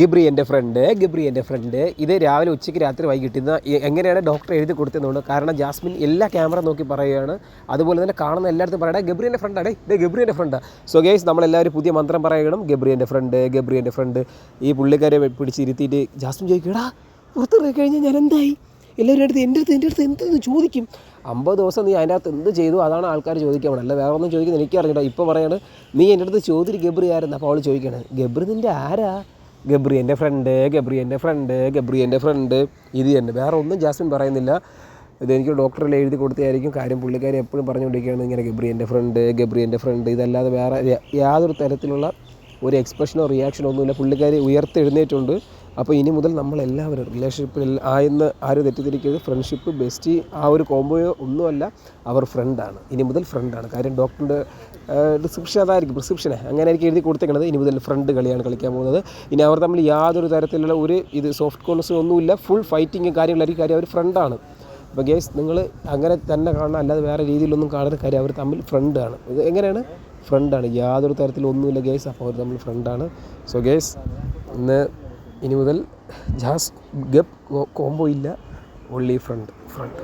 ഗബ്രി എന്റെ ഫ്രണ്ട് ഗിബ്രി എന്റെ ഫ്രണ്ട് ഇത് രാവിലെ ഉച്ചയ്ക്ക് രാത്രി വൈകിട്ട് ഇന്ന് എങ്ങനെയാണ് ഡോക്ടർ എഴുതി കൊടുത്തതുകൊണ്ട് കാരണം ജാസ്മിൻ എല്ലാ ക്യാമറ നോക്കി പറയുകയാണ്. അതുപോലെ തന്നെ കാണുന്ന എല്ലായിടത്തും പറയണേ ഗബ്രി എന്റെ ഫ്രണ്ടാണ് ഇതേ ഗബ്രി എന്റെ ഫ്രണ്ടാണ് സോ ഗേസ് നമ്മളെല്ലാവരും പുതിയ മന്ത്രം പറയണം ഗബ്രി എന്റെ ഫ്രണ്ട് ഗബ്രി എന്റെ ഫ്രണ്ട് ഈ പുള്ളിക്കാരെ പിടിച്ചിരുത്തിയിട്ട് ജാസ്മിൻ ചോദിക്കടാ പുറത്തിറങ്ങി കഴിഞ്ഞാൽ ഞാൻ എന്തായി എല്ലാവരും അടുത്ത് എന്റെ അടുത്ത് എന്റെ അടുത്ത് എന്തെന്ന് ചോദിക്കും? അമ്പത് ദിവസം നീ അതിന്റെ അകത്ത് എന്ത് ചെയ്തു? അതാണ് ആൾക്കാർ ചോദിക്കാൻ അല്ല വേറെ ഒന്നും ചോദിക്കുന്നത് എനിക്ക് അറിഞ്ഞില്ല ഇപ്പോൾ പറയുകയാണ് നീ എന്റെ അടുത്ത് ചോദിച്ചിട്ട് ഗബ്രി ആയിരുന്നു അപ്പോൾ അവൾ ചോദിക്കണത് ഗബ്രി നിന്റെ ആരാ? ഗബ്രി എന്റെ ഫ്രണ്ട് ഗബ്രിയന്റെ ഫ്രണ്ട് ഗബ്രിയന്റെ ഫ്രണ്ട് ഇത് തന്നെ. വേറെ ഒന്നും ജാസ്മിൻ പറയുന്നില്ല. ഇതെനിക്ക് ഡോക്ടറിൽ എഴുതി കൊടുത്തായിരിക്കും കാര്യം പുള്ളിക്കാരി എപ്പോഴും പറഞ്ഞുകൊണ്ടിരിക്കുകയാണ് ഇങ്ങനെ ഗബ്രിയന്റെ ഫ്രണ്ട് ഗബ്രിയന്റെ ഫ്രണ്ട് ഇതല്ലാതെ വേറെ യാതൊരു തരത്തിലുള്ള ഒരു എക്സ്പ്രഷനോ റിയാക്ഷനോ ഒന്നുമില്ല. പുള്ളിക്കാരി ഉയർത്തെഴുന്നേറ്റുണ്ട്. അപ്പോൾ ഇനി മുതൽ നമ്മളെല്ലാവരും റിലേഷൻഷിപ്പിൽ ആയെന്ന് ആരും തെറ്റിദ്ധരിക്കരുത്. ഫ്രണ്ട്ഷിപ്പ് ബെസ്റ്റി ആ ഒരു കോംബോയോ ഒന്നുമല്ല അവർ ഫ്രണ്ടാണ് ഇനി മുതൽ ഫ്രണ്ടാണ് കാര്യം ഡോക്ടറിന്റെ ഡിസ്ക്രിപ്ഷൻ അതായിരിക്കും പ്രിസ്ക്രിപ്ഷനെ അങ്ങനെ ആയിരിക്കും എഴുതി കൊടുത്തേക്കണത്. ഇനി മുതൽ ഫ്രണ്ട് കളിയാണ് കളിക്കാൻ പോകുന്നത്. ഇനി അവർ തമ്മിൽ യാതൊരു തരത്തിലുള്ള ഒരു ഇത് സോഫ്റ്റ് കോൺസ് ഒന്നുമില്ല. ഫുൾ ഫൈറ്റിങ്ങും കാര്യങ്ങളായിരിക്കും. കാര്യം അവർ ഫ്രണ്ടാണ് അപ്പോൾ ഗേസ് നിങ്ങൾ അങ്ങനെ തന്നെ കാണണം. അല്ലാതെ വേറെ രീതിയിലൊന്നും കാണരുത്. കാര്യം അവർ തമ്മിൽ ഫ്രണ്ടാണ് ഇത് എങ്ങനെയാണ്? ഫ്രണ്ടാണ് യാതൊരു തരത്തിലൊന്നുമില്ല ഗേസ് അപ്പോൾ അവർ തമ്മിൽ ഫ്രണ്ടാണ് സോ ഗേസ് ഇന്ന് ഇനി മുതൽ ജാസ് ഗപ്പ് കോംബോ ഇല്ല. Only friend friend